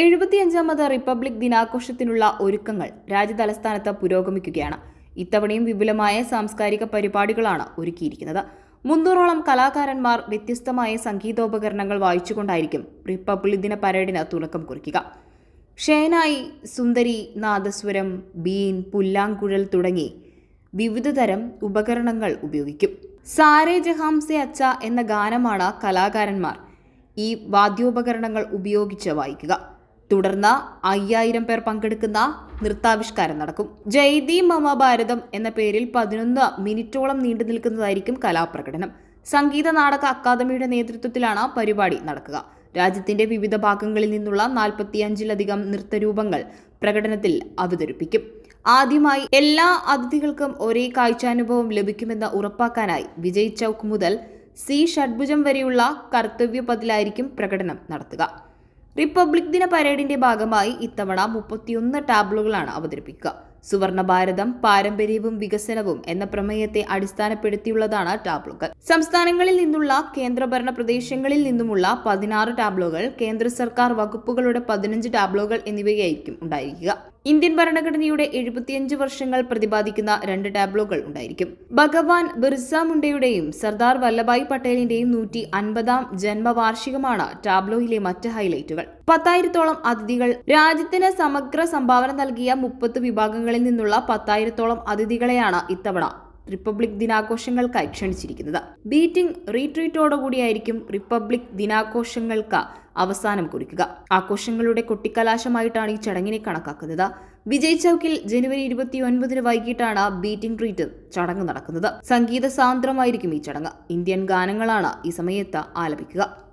എഴുപത്തിയഞ്ചാമത് republic ദിനാഘോഷത്തിനുള്ള ഒരുക്കങ്ങൾ രാജ്യതലസ്ഥാനത്ത് പുരോഗമിക്കുകയാണ്. ഇത്തവണയും വിപുലമായ സാംസ്കാരിക പരിപാടികളാണ് ഒരുക്കിയിരിക്കുന്നത്. മുന്നൂറോളം കലാകാരന്മാർ വ്യത്യസ്തമായ സംഗീതോപകരണങ്ങൾ വായിച്ചുകൊണ്ടായിരിക്കും റിപ്പബ്ലിക് ദിന പരേഡിന് തുടക്കം കുറിക്കുക. ഷേനായി സുന്ദരി നാദസ്വരം ബീൻ പുല്ലാങ്കുഴൽ തുടങ്ങി വിവിധതരം ഉപകരണങ്ങൾ ഉപയോഗിക്കും. സാരേ ജഹാംസെ അച്ച എന്ന ഗാനമാണ് കലാകാരന്മാർ ഈ വാദ്യോപകരണങ്ങൾ ഉപയോഗിച്ച് വായിക്കുക. തുടർന്ന് അയ്യായിരം പേർ പങ്കെടുക്കുന്ന നൃത്താവിഷ്കാരം നടക്കും. ജയ്ദി മമഭാരതം എന്ന പേരിൽ പതിനൊന്ന് മിനിറ്റോളം നീണ്ടു നിൽക്കുന്നതായിരിക്കും കലാപ്രകടനം. സംഗീത നാടക അക്കാദമിയുടെ നേതൃത്വത്തിലാണ് പരിപാടി നടക്കുക. രാജ്യത്തിന്റെ വിവിധ ഭാഗങ്ങളിൽ നിന്നുള്ള നാൽപ്പത്തിയഞ്ചിലധികം നൃത്തരൂപങ്ങൾ പ്രകടനത്തിൽ അവതരിപ്പിക്കും. ആദ്യമായി എല്ലാ അതിഥികൾക്കും ഒരേ കാഴ്ചാനുഭവം ലഭിക്കുമെന്ന് ഉറപ്പാക്കാനായി വിജയ് ചൌക്ക് മുതൽ സി ഷഡ്ഭുജം വരെയുള്ള കർത്തവ്യ പതിലായിരിക്കും പ്രകടനം നടത്തുക. റിപ്പബ്ലിക് ദിന പരേഡിന്റെ ഭാഗമായി ഇത്തവണ മുപ്പത്തിയൊന്ന് ടാബ്ലുകളാണ് അവതരിപ്പിക്കുക. സുവർണ ഭാരതം പാരമ്പര്യവും വികസനവും എന്ന പ്രമേയത്തെ അടിസ്ഥാനപ്പെടുത്തിയുള്ളതാണ് ടാബ്ലുകൾ സംസ്ഥാനങ്ങളിൽ നിന്നുള്ള കേന്ദ്രഭരണ പ്രദേശങ്ങളിൽ നിന്നുമുള്ള പതിനാറ് ടാബ്ലോകൾ കേന്ദ്ര സർക്കാർ വകുപ്പുകളുടെ പതിനഞ്ച് ടാബ്ലോകൾ എന്നിവയായിരിക്കും ഉണ്ടായിരിക്കുക. ഇന്ത്യൻ ഭരണഘടനയുടെ എഴുപത്തിയഞ്ച് വർഷങ്ങൾ പ്രതിപാദിക്കുന്ന രണ്ട് ടാബ്ലോകൾ ഉണ്ടായിരിക്കും. ഭഗവാൻ ബിർസ മുണ്ടയുടെയും സർദാർ വല്ലഭായ് പട്ടേലിന്റെയും നൂറ്റി അൻപതാം ജന്മവാർഷികമാണ് ടാബ്ലോയിലെ മറ്റ് ഹൈലൈറ്റുകൾ. പത്തായിരത്തോളം അതിഥികൾ രാജ്യത്തിന് സമഗ്ര സംഭാവന നൽകിയ മുപ്പത് വിഭാഗങ്ങളിൽ നിന്നുള്ള പത്തായിരത്തോളം അതിഥികളെയാണ് ഇത്തവണ റിപ്പബ്ലിക് ദിനാഘോഷങ്ങൾക്കായി ക്ഷണിച്ചിരിക്കുന്നത്. ബീറ്റിംഗ് റീട്രീറ്റോടുകൂടിയായിരിക്കും റിപ്പബ്ലിക് ദിനാഘോഷങ്ങൾക്ക് അവസാനം കുറിക്കുക. ആഘോഷങ്ങളുടെ കൊട്ടിക്കലാശമായിട്ടാണ് ഈ ചടങ്ങിനെ കണക്കാക്കുന്നത്. വിജയ് ചൌക്കിൽ ജനുവരി ഇരുപത്തി ഒൻപതിന് വൈകിട്ടാണ് ബീറ്റിംഗ് ട്രീറ്റ് ചടങ്ങ് നടക്കുന്നത്. സംഗീത സാന്ദ്രമായിരിക്കും ഈ ചടങ്ങ്. ഇന്ത്യൻ ഗാനങ്ങളാണ് ഈ സമയത്ത് ആലപിക്കുക.